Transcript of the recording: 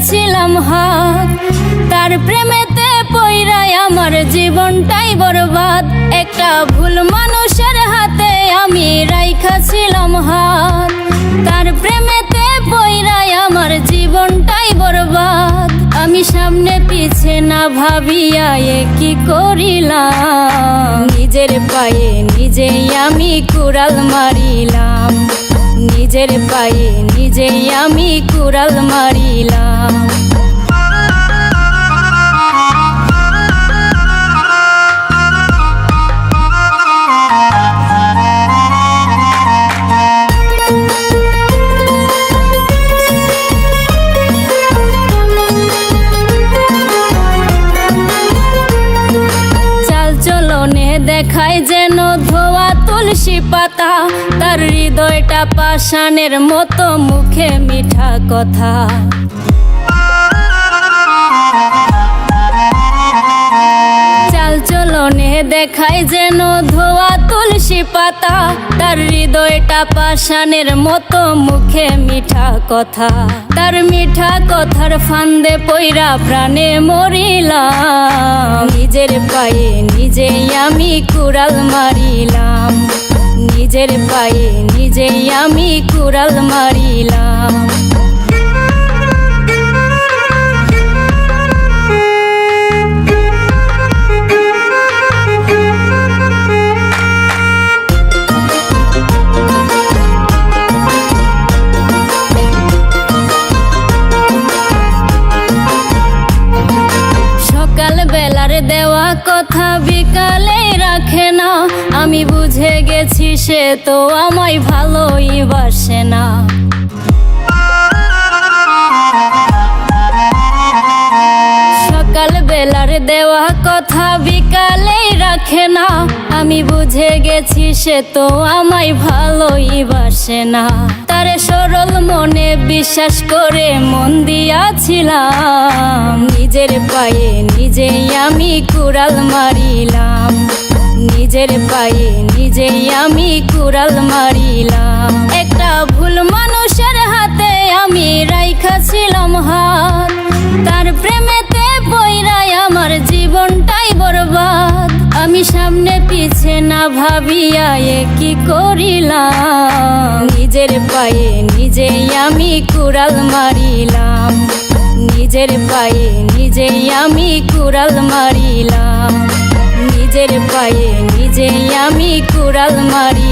দিয়েছিলাম হাত। তার প্রেমেতে পইরাই আমার জীবনটাই বরবাদ। একটা ভুল মানুষের হাতে আমি রাইখাছিলাম হাত। তার প্রেমেতে পইরাই আমার জীবনটাই বরবাদ। আমি সামনে পিছে না ভাবিয়া এ কি করিলাম? নিজের পায়ে নিজেই আমি কুড়াল মারিলাম। নিজের পায়ে নিজেই আমি কুড়াল মারিলাম। পাতা, তার হৃদয়টা পাষাণের মতো, মুখে মিঠা কথা। চাল চলনে দেখায় যেন ধোয়া তুলসী পাতা, তার হৃদয়টা পাষাণের মতো, মুখে মিঠা কথা। তার মিঠা কথার ফান্দে পইরা প্রাণে মরিলাম। নিজের পায়ে নিজেই আমি কুড়াল মারিলাম। নিজের পায়ে নিজেই আমি কুড়াল মারিলাম। দেওয়া কথা বিকালে রাখে না। আমি বুঝে গেছি সে তো আমায় ভালোই বাসে না। বেলার দেওয়া কথা বিকালে রাখে না। আমি বুঝে গেছি সে তো আমায় ভালোই বাসে না। তার সরল মনে বিশ্বাস করে মন দিয়াছিলাম। নিজের পায়ে নিজেই আমি কুড়াল মারিলাম। নিজের পায়ে নিজেই আমি কুড়াল মারিলাম। একটা ভুল মানুষের হাতে আমি রাইখা ছিলাম হাত। তার প্রেমেতে পইরাই আমার জীবনটাই বরবাদ। আমি সামনে পিছে না ভাবিয়া কি করিলাম? নিজের পায়ে নিজেই আমি কুড়াল মারিলাম। নিজের পায়ে নিজেই আমি কুড়াল মারিলাম। নিজের পায়ে নিজেই আমি কুড়াল মারিলাম